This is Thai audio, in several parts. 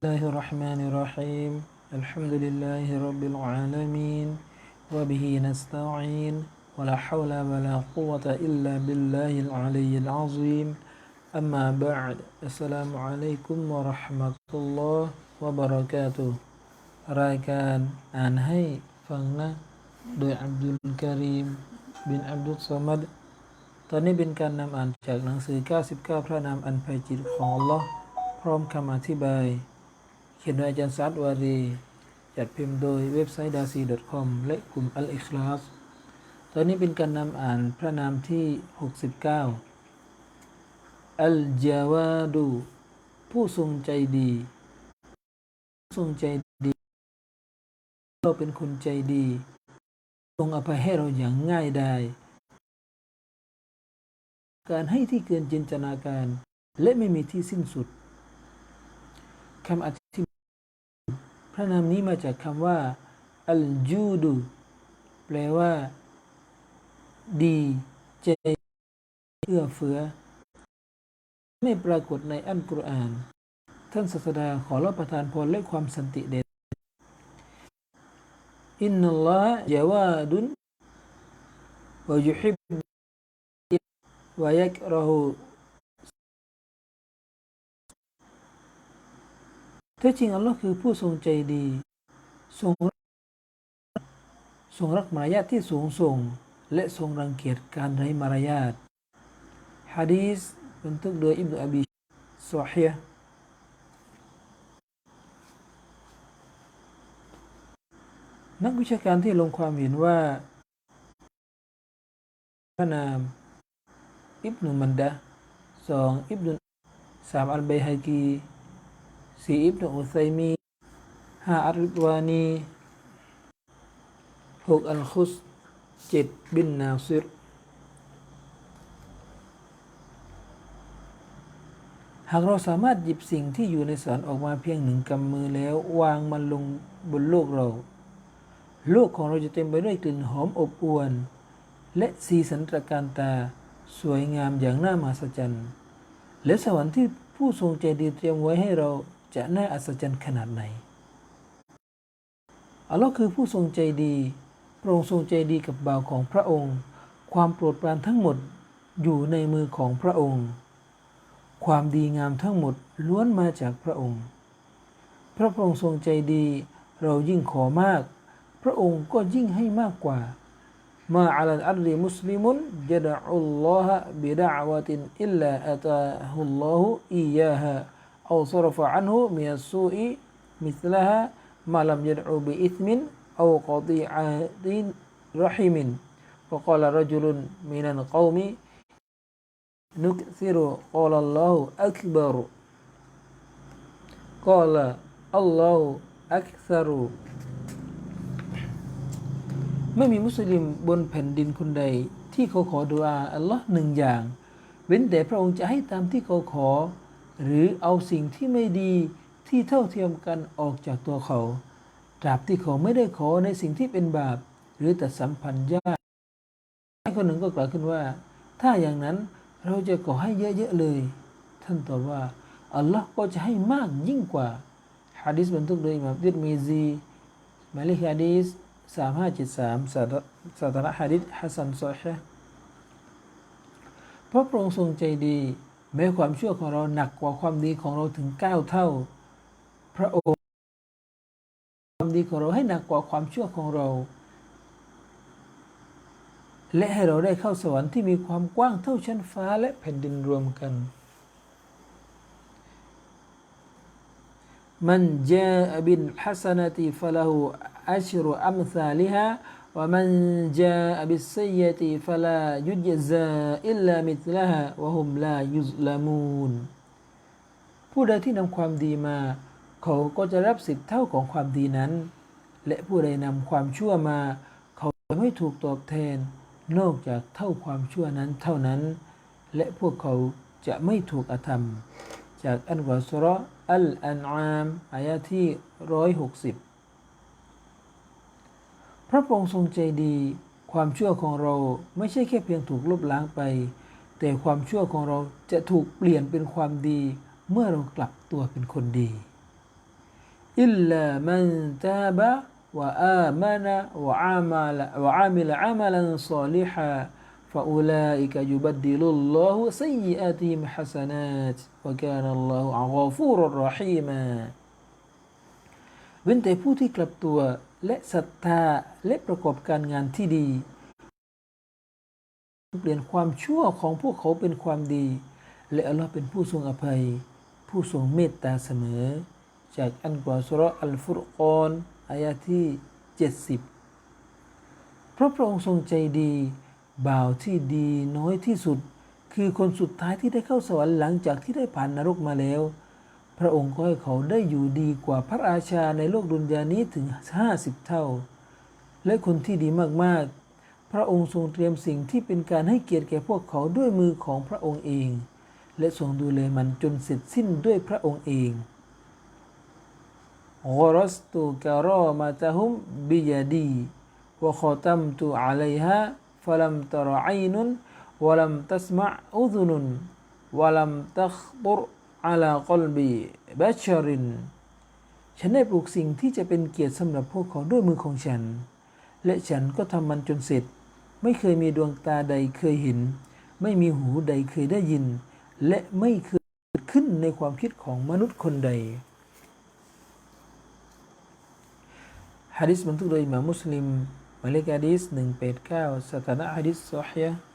الله الرحمن الرحيم الحمد لله رب العالمين وبه نستعين ولا حول ولا قوة إلا بالله العلي العظيم أما بعد السلام عليكم ورحمة الله وبركاته รายการอ่านให้ฟังนะโดยอับดุลกรีมบินอับดุลสมัดตอนนี้เป็นการนำอ่านจากหนังสือ 99 พระนามอันไพจิตของ Allah พร้อมคำอธิบาย เ ขียนโดยอาจารย์ซัดวารี จัดพิมพ์โดยเว็บไซต์ dasi.com และกลุ่มอัลอิคลาสตอนนี้เป็นการนำอ่านพระนามที่ 69 อัลจาวาดู ผู้ทรงใจดี ทรงใจดี เราเป็นคนใจดี ทรงอภัยให้เราอย่างง่ายได้การให้ที่เกินจินตนาการ และไม่มีที่สิ้นสุดคำอธิบาย พระนามนี้มาจากคำว่าอัลจูดูแปลว่า ดีใจเอื้อเฟื้อ ไม่ปรากฏในอัลกุรอาน ท่านศาสดาขอรับประทานพรและความสันติเดชอินนัลลอฮฺยาวาดุนวะยุฮิบวะยักรหูแท้จริงอัลลอฮ์คือผู้ทรงใจดี ทรงทรงรักมารยาทที่สูงส่ง และทรงรังเกียจการไร้มารยาทฮะดีษบันทึกโดยอิบนุอบีซอฮีห์นักวิชาการที่ลงความเห็นว่าพระนาม อิบนุมันดะสองอิบนุสามอัลเบฮากี สี่อิบนุอุซัยมีห้าอัลริดวานีหกอัลคุสเจ็ดบินนาซิรหากเราสามารถหยิบสิ่งที่อยู่ในสารออกมาเพียงหนึ่งกำมือแล้ว วางมันลงบนโลกเรา โลกของเราจะเต็มไปด้วยกลิ่นหอมอบอวลและสีสันตระการตาสวยงามอย่างน่ามหัศจรรย์ และสวรรค์ที่ผู้ทรงใจดีเตรียมไว้ให้เรา จะน่าอัศจรรย์ขนาดไหน อัลลอฮ์คือผู้ทรงใจดีพระองค์ทรงใจดีกับบ่าวของพระองค์ ความโปรดปรานทั้งหมดอยู่ในมือของพระองค์ ความดีงามทั้งหมดล้วนมาจากพระองค์ พระองค์ทรงใจดีเรายิ่งขอมาก พระองค์ก็ยิ่งให้มากกว่ามาอัลอัลลีมุสลิมุนจะดะอุลลอฮะบิดะวะตินอิลลาอัตาฮุลลอฮุอียาฮะ أو صرف عنه من السوء مثلها ما لم يدعو بإثم أو قطيعة رحم وقال رجل من القوم نكثر قال الله أكبر قال الله أكثر ไม่มีมุสลิมบนแผ่นดินคนใด ที่เขาขอดุอาอัลลอฮ์หนึ่งอย่าง เว้นแต่พระองค์จะให้ตามที่เขาขอ หรือเอาสิ่งที่ไม่ดีที่เท่าเทียมกันออกจากตัวเขาตราบที่เขาไม่ได้ขอในสิ่งที่เป็นบาป หรือแต่สัมพันธ์ยากคนหนึ่งก็กล่าวขึ้นว่า ถ้าอย่างนั้นเราจะขอให้เยอะๆเลย ท่านตอบว่า อัลลอฮ์ก็จะให้มากยิ่งกว่าฮะดิษบรรทุกโดยอิหม่ามติรมีซีมาเลขฮะดิษสามห้าเจ็ดสามสาธารณฮะดิษฮัสซันซอฮะเพราะพระองค์ทรงใจดี แม้ความชั่วของเราหนักกว่าความดีของเราถึงเก้าเท่า พระองค์ความดีของเราให้หนักกว่าความชั่วของเรา และให้เราได้เข้าสวรรค์ที่มีความกว้างเท่าชั้นฟ้าและแผ่นดินรวมกัน มันจาบินฮัสนติฟะลาหู أشر أمثالها ومن جاء بالسيئة فلا يجزى إلا مثلها وهم لا يظلمون ผู้ใดที่นำความดีมา เขาก็จะรับสิทธิ์เท่าของความดีนั้น และผู้ใดนำความชั่วมา เขาจะไม่ถูกตอบแทน นอกจากเท่าความชั่วนั้นเท่านั้น และพวกเขาจะไม่ถูกอธรรม จากอันวาสุรอัลอันอามอายะที่ร้อยหกสิบ พระองค์ทรงใจดี ความชั่วของเราไม่ใช่แค่เพียงถูกลบล้างไป แต่ความชั่วของเราจะถูกเปลี่ยนเป็นความดี เมื่อเรากลับตัวเป็นคนดีอิลลามันตาบะวะอามานะวะอามาละวะอามิลอามาลันซอลิฮะ فأولئك อิกะยุบัดดิลุลลอฮุซัยยิอาติมฮัสนัตวะกานัลล เว้นแต่ผู้ที่กลับตัวและศรัทธาและประกอบการงานที่ดี เปลี่ยนความชั่วของพวกเขาเป็นความดี และอัลลอฮ์เป็นผู้ทรงอภัย ผู้ทรงเมตตาเสมอ จากอันกวาสุรอัลฟุรกอนอายะที่ 70 เพราะพระองค์ทรงใจดี บ่าวที่ดีน้อยที่สุด คือคนสุดท้ายที่ได้เข้าสวรรค์หลังจากที่ได้ผ่านนรกมาแล้ว พระองค์ก็ให้เขาได้อยู่ดีกว่าพระราชาในโลกดุนยานี้ถึง 50 เท่า และคนที่ดีมากๆ พระองค์ทรงเตรียมสิ่งที่เป็นการให้เกียรติแก่พวกเขาด้วยมือของพระองค์เอง และทรงดูแลมันจนเสร็จสิ้นด้วยพระองค์เองกรสตุการอมาตะฮุมบิยาดีวะขอตัมตุอะลัยฮะฟลัมตรอัยนุนวะลัมตัสมะอุซุนุนวะลัมตัคตุร อาลากลบีบัชริน ฉันได้ปลูกสิ่งที่จะเป็นเกียรติสำหรับพวกเขาด้วยมือของฉัน และฉันก็ทำมันจนเสร็จ ไม่เคยมีดวงตาใดเคยเห็น ไม่มีหูใดเคยได้ยิน และไม่เคยเกิดขึ้นในความคิดของมนุษย์คนใดฮะดิษบันทึกโดยหม่ามุสลิมหมายเลขฮะดิษ189 สถานะฮะดิษซอฮียห์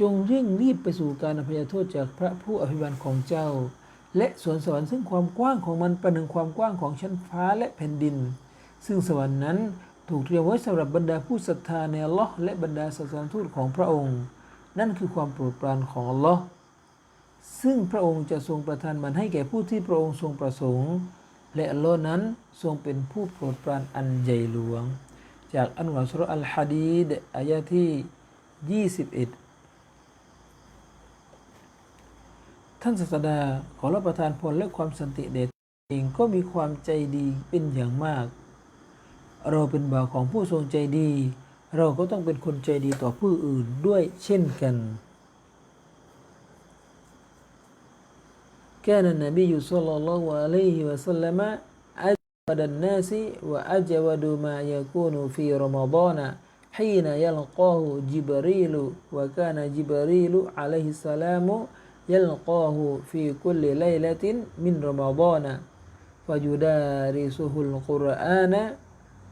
จงเร่งรีบไปสู่การอภัยโทษจากพระผู้อภิบาลของเจ้า และสวนสวรรค์ซึ่งความกว้างของมันประหนึ่งความกว้างของชั้นฟ้าและแผ่นดิน ซึ่งสวรรค์นั้นถูกเตรียมไว้สำหรับบรรดาผู้ศรัทธาในอัลลอฮ์และบรรดาศาสนทูตของพระองค์ นั่นคือความโปรดปรานของอัลลอฮ์ซึ่งพระองค์จะทรงประทานมันให้แก่ผู้ที่พระองค์ทรงประสงค์ และอัลลอฮ์นั้นทรงเป็นผู้โปรดปรานอันใหญ่หลวง จากอันวาสุรอัลฮะดีดอายะที่ 21 ท่านศาสดาขอรับประทานพรและความสันติเดชเองก็มีความใจดีเป็นอย่างมาก เราเป็นบ่าวของผู้ทรงใจดี เราก็ต้องเป็นคนใจดีต่อผู้อื่นด้วยเช่นกัน كان النبي صلى الله عليه وسلم أجود الناس وأجود ما يكون في رمضان حين يلقاه جبريل وكان جبريل عليه السلام ยัลกอฮูฟีกุลไลละตินมินรอมฎอนะฟายูดาริซุฮุลกุรอานะ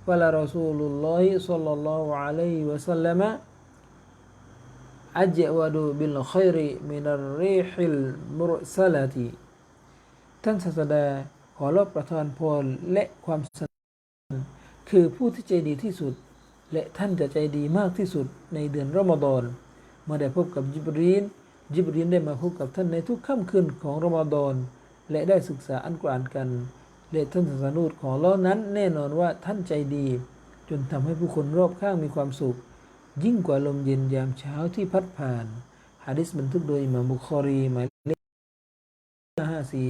วะลารอซูลุลลอฮิสัลลัลลอฮุอะลัยฮิวะสัลลัอวดูบิลขัยริมินัรริฮิลมุรสลาติท่านศาสดาขอรับประทานพรและความสันคือผู้ที่ใจดีที่สุด และท่านจะใจดีมากที่สุดในเดือนรอมฎอนเมื่อได้พบกับยิบรีน ยิบรีนได้มาพบกับท่านในทุกค่ำคืนของรอมฎอนและได้ศึกษาอันกรานกันและท่านศาสนูตของเรานั้นแน่นอนว่าท่านใจดี จนทำให้ผู้คนรอบข้างมีความสุข ยิ่งกว่าลมเย็นยามเช้าที่พัดผ่านฮะดิษบันทึกโดยอิมามบุคอรีหมายเลขห้าสี่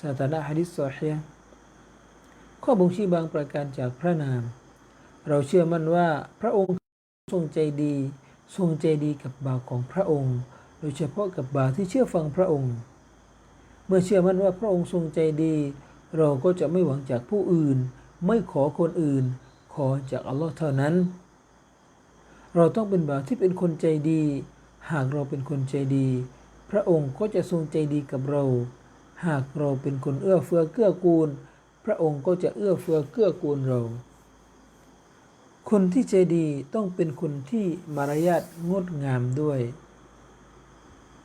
สถานะฮะดิษซอฮีข้อบ่งชี้บางประการจากพระนาม เราเชื่อมั่นว่าพระองค์ทรงใจดี ทรงใจดีกับบ่าวของพระองค์ โดยเฉพาะกับบ่าวที่เชื่อฟังพระองค์ เมื่อเชื่อมั่นว่าพระองค์ทรงใจดี เราก็จะไม่หวังจากผู้อื่น ไม่ขอคนอื่น ขอจากอัลลอฮ์เท่านั้น เราต้องเป็นบ่าวที่เป็นคนใจดี หากเราเป็นคนใจดี พระองค์ก็จะทรงใจดีกับเรา หากเราเป็นคนเอื้อเฟื้อเกื้อกูล พระองค์ก็จะเอื้อเฟื้อเกื้อกูลเราคนที่ใจดีต้องเป็นคนที่มารยาทงดงามด้วย